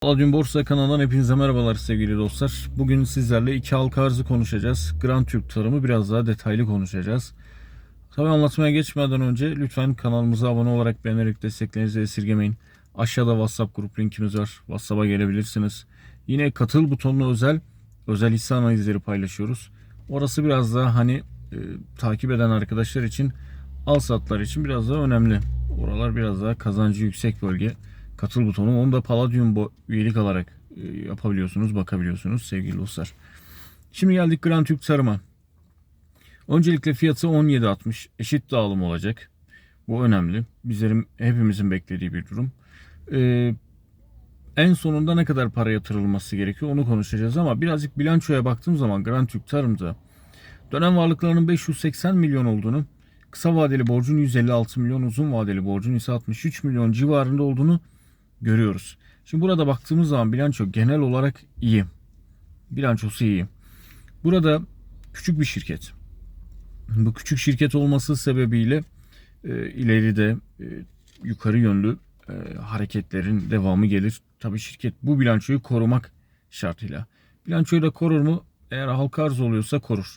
Palladium Borsa kanalından hepinize merhabalar sevgili dostlar. Bugün sizlerle iki halka arzı konuşacağız. Grand Türk tarımı biraz daha detaylı konuşacağız. Tabi anlatmaya geçmeden önce lütfen kanalımıza abone olarak beğenerek desteklerinizi esirgemeyin. Aşağıda WhatsApp grup linkimiz var. WhatsApp'a gelebilirsiniz. Yine katıl butonuna özel özel hisse analizleri paylaşıyoruz. Orası biraz daha hani e, takip eden arkadaşlar için al satlar için biraz daha önemli. Oralar biraz daha kazancı yüksek bölge. Katıl butonu onu da Palladium üyelik alarak e, yapabiliyorsunuz, bakabiliyorsunuz sevgili dostlar. Şimdi geldik Grand Türk Tarım'a. Öncelikle fiyatı 17.60 eşit dağılım olacak. Bu önemli. Bizlerin hepimizin beklediği bir durum. Ee, en sonunda ne kadar para yatırılması gerekiyor onu konuşacağız ama birazcık bilançoya baktığım zaman Grand Türk Tarım'da dönem varlıklarının 580 milyon olduğunu, kısa vadeli borcun 156 milyon, uzun vadeli borcun ise 63 milyon civarında olduğunu görüyoruz. Şimdi burada baktığımız zaman bilanço genel olarak iyi. Bilançosu iyi. Burada küçük bir şirket. Bu küçük şirket olması sebebiyle e, ileride e, yukarı yönlü e, hareketlerin devamı gelir. Tabii şirket bu bilançoyu korumak şartıyla. Bilançoyu da korur mu? Eğer halka arz oluyorsa korur.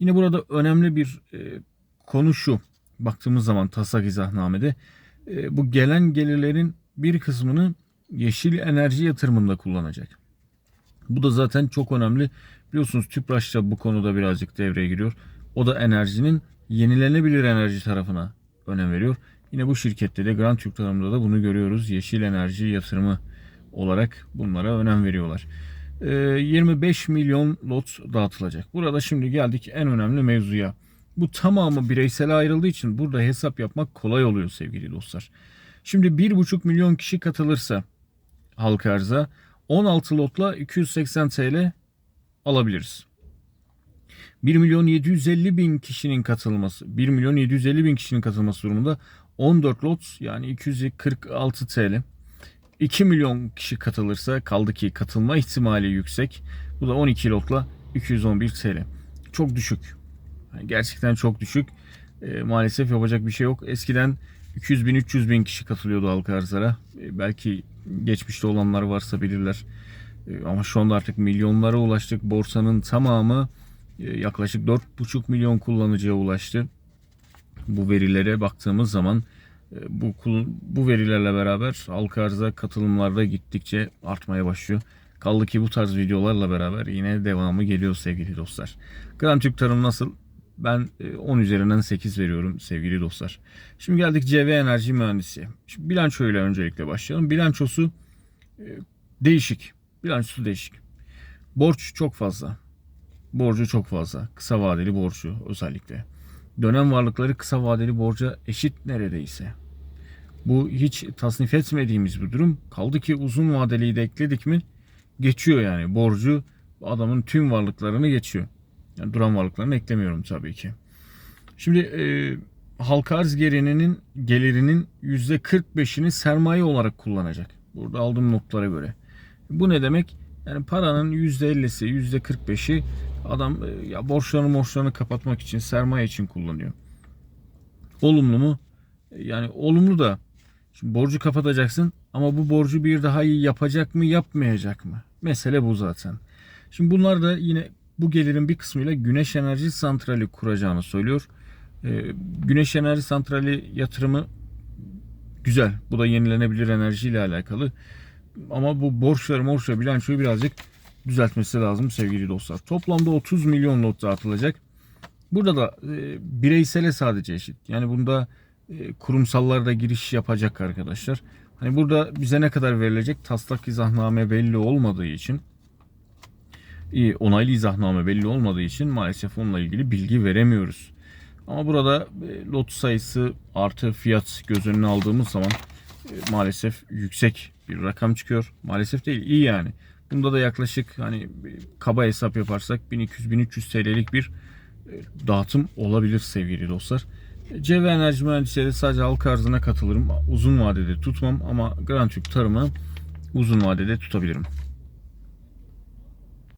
Yine burada önemli bir e, konu şu. Baktığımız zaman taslak izahnamede e, bu gelen gelirlerin bir kısmını yeşil enerji yatırımında kullanacak. Bu da zaten çok önemli. Biliyorsunuz TÜPRAŞ da bu konuda birazcık devreye giriyor. O da enerjinin yenilenebilir enerji tarafına önem veriyor. Yine bu şirkette de Grand Türk Tarım'da da bunu görüyoruz. Yeşil enerji yatırımı olarak bunlara önem veriyorlar. Ee, 25 milyon lot dağıtılacak. Burada şimdi geldik en önemli mevzuya. Bu tamamı bireysel ayrıldığı için burada hesap yapmak kolay oluyor sevgili dostlar. Şimdi 1,5 milyon kişi katılırsa halka arza 16 lotla 280 TL alabiliriz. 1 milyon 750 bin kişinin katılması, 1 milyon 750 bin kişinin katılması durumunda 14 lot yani 246 TL. 2 milyon kişi katılırsa kaldı ki katılma ihtimali yüksek. Bu da 12 lotla 211 TL. Çok düşük. Yani gerçekten çok düşük. E, maalesef yapacak bir şey yok. Eskiden 200 bin 300 bin kişi katılıyordu halka arzlara. E, belki geçmişte olanlar varsa bilirler. E, ama şu anda artık milyonlara ulaştık. Borsanın tamamı e, yaklaşık 4,5 milyon kullanıcıya ulaştı. Bu verilere baktığımız zaman e, bu bu verilerle beraber halka arza katılımlarda gittikçe artmaya başlıyor. Kaldı ki bu tarz videolarla beraber yine devamı geliyor sevgili dostlar. Gram Türk Tarım nasıl? Ben e, 10 üzerinden 8 veriyorum sevgili dostlar. Şimdi geldik CV Enerji Mühendisi. Şimdi bilançoyla öncelikle başlayalım. Bilançosu e, değişik. Bilançosu değişik. Borç çok fazla. Borcu çok fazla. Kısa vadeli borcu özellikle. Dönem varlıkları kısa vadeli borca eşit neredeyse. Bu hiç tasnif etmediğimiz bir durum. Kaldı ki uzun vadeliyi de ekledik mi geçiyor yani. Borcu adamın tüm varlıklarını geçiyor. Yani duran varlıklarını eklemiyorum tabii ki. Şimdi e, halka arz gelirinin gelirinin %45'ini sermaye olarak kullanacak. Burada aldığım notlara göre. Bu ne demek? Yani paranın %50'si, %45'i adam e, ya borçlarını borçlarını kapatmak için, sermaye için kullanıyor. Olumlu mu? E, Yani olumlu da Şimdi borcu kapatacaksın ama bu borcu bir daha iyi yapacak mı yapmayacak mı? Mesele bu zaten. Şimdi bunlar da yine bu gelirin bir kısmıyla güneş enerji santrali kuracağını söylüyor. Ee, güneş enerji santrali yatırımı güzel. Bu da yenilenebilir enerji ile alakalı. Ama bu borçları borçları bilançoyu birazcık düzeltmesi lazım sevgili dostlar. Toplamda 30 milyon lot dağıtılacak. Burada da e, bireysele sadece eşit. Yani bunda e, kurumsallar da giriş yapacak arkadaşlar. Hani burada bize ne kadar verilecek taslak izahname belli olmadığı için onaylı izahname belli olmadığı için maalesef onunla ilgili bilgi veremiyoruz. Ama burada e, lot sayısı artı fiyat göz önüne aldığımız zaman e, maalesef yüksek bir rakam çıkıyor. Maalesef değil iyi yani. Bunda da yaklaşık hani e, kaba hesap yaparsak 1200-1300 TL'lik bir e, dağıtım olabilir sevgili dostlar. CV Enerji Mühendisleri sadece halka arzına katılırım. Uzun vadede tutmam ama Grand Türk tarımı uzun vadede tutabilirim.